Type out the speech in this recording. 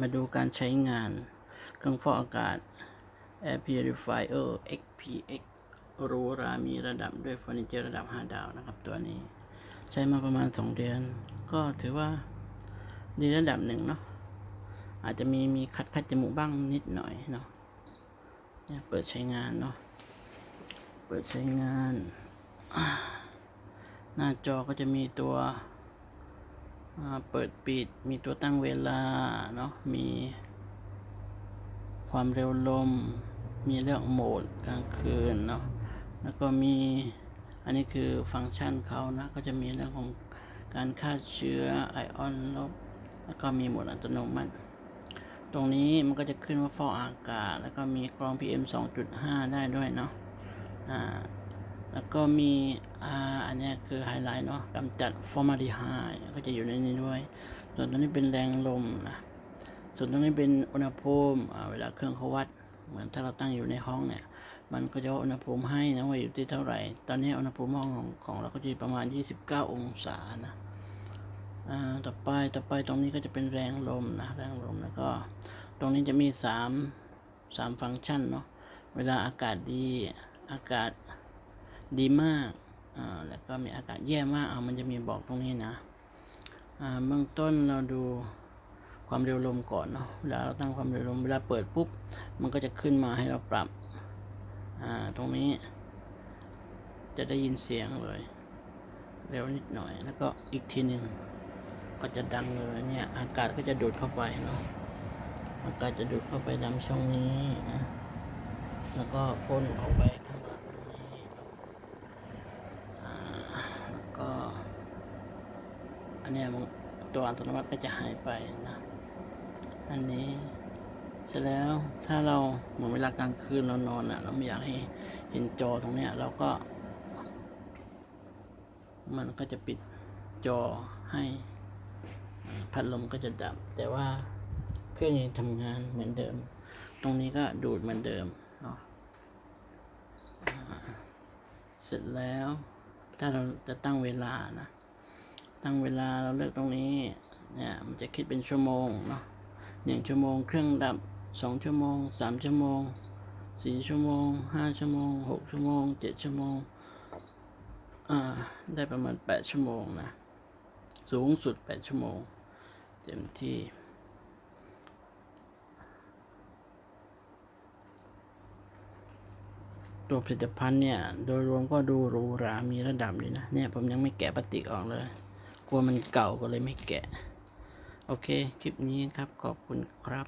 มาดูการใช้งาน เครื่องฟอกอากาศ Air Purifier XPX รูหรามีระดับด้วยเฟอร์นิเจอร์ระดับ 5 ดาวนะครับ ตัวนี้ ใช้มาประมาณ 2 เดือน ก็ถือว่าดีระดับหนึ่งเนาะอาจจะมีมีคัดคัดจมูกบ้างนิดหน่อยเนาะเนี่ยเปิดใช้งานเนาะเปิดใช้งาน หน้าจอก็จะมีตัว เปิดปิด มีตัวตั้งเวลา เนาะ มีความเร็วลม มีเลือกโหมดกลางคืนเนาะ แล้วก็มี อันนี้คือฟังก์ชันเขานะ ก็จะมีเรื่องของการฆ่าเชื้อไอออนลบ แล้วก็มีโหมดอัตโนมัติ ตรงนี้มันก็จะขึ้นว่าฟอกอากาศ แล้วก็มีกรอง PM 2.5 ได้ด้วยเนาะ อ่า แล้วก็มีอ่าอันนี้คือไฮไลท์เนาะกำจัดฟอร์มาลดีไฮก็จะอยู่ในนี้ด้วย ส่วนตรงนี้เป็นแรงลมนะส่วนตรงนี้เป็นอุณหภูมิเวลาเครื่องเขาวัด เหมือนถ้าเราตั้งอยู่ในห้องเนี่ย มันก็จะวัดอุณหภูมิให้นะว่าอยู่ที่เท่าไหร่ ตอนนี้อุณหภูมิห้องของของเราก็จะอยู่ประมาณ 29 องศานะอ่าต่อไปต่อไปตรงนี้ก็จะเป็นแรงลมนะแรงลมแล้วก็ ตรงนี้จะมีสามสามฟังก์ชันเนาะเวลาอากาศดีอากาศ ดีมาก อ่า แล้วก็มีอากาศแย่มาก เอามันจะมีบอกตรงนี้นะ อ่า เบื้องต้นเราดูความเร็วลมก่อนเนาะ เวลาเราตั้งความเร็วลม เวลาเปิดปุ๊บ มันก็จะขึ้นมาให้เราปรับ อ่า ตรงนี้ จะได้ยินเสียงเลย เร็วนิดหน่อย แล้วก็อีกทีหนึ่งก็จะดังเลยเนี่ย อากาศก็จะดูดเข้าไปเนาะ อากาศจะดูดเข้าไปตามช่องนี้นะ แล้วก็พ่นออกไปข้างหลังตรงนี้ อ่าแล้วก็ อันนี้ตัวอัตโนมัติก็จะหายไปนะ อันนี้เสร็จแล้วถ้าเราเหมือนเวลากลางคืนเรานอนอะ เราไม่อยากให้เห็นจอตรงเนี้ยเราก็ มันก็จะปิดจอให้พัดลมก็จะดับ แต่ว่าเครื่องยังทำงานเหมือนเดิม ตรงนี้ก็ดูดเหมือนเดิมเนาะเสร็จแล้ว ถ้าเราจะตั้งเวลานะ ตั้งเวลาเราเลือกตรงนี้ เนี่ย มันจะคิดเป็นชั่วโมงเนาะหนึ่งชั่วโมง เครื่องดับสองชั่วโมงสามชั่วโมงสี่ชั่วโมงห้าชั่วโมงหกชั่วโมงเจ็ดชั่วโมง อ่า ได้ประมาณแปดชั่วโมงนะ สูงสุดแปดชั่วโมง เต็มที่ ตัวผลิตภัณฑ์เนี่ย โดยรวมก็ดูหรูหรา มีระดับเลยนะ เนี่ย ผมยังไม่แกะพลาสติกออกเลย กลัวมันเก่าก็เลยไม่แกะ โอเค คลิปนี้ครับ ขอบคุณครับ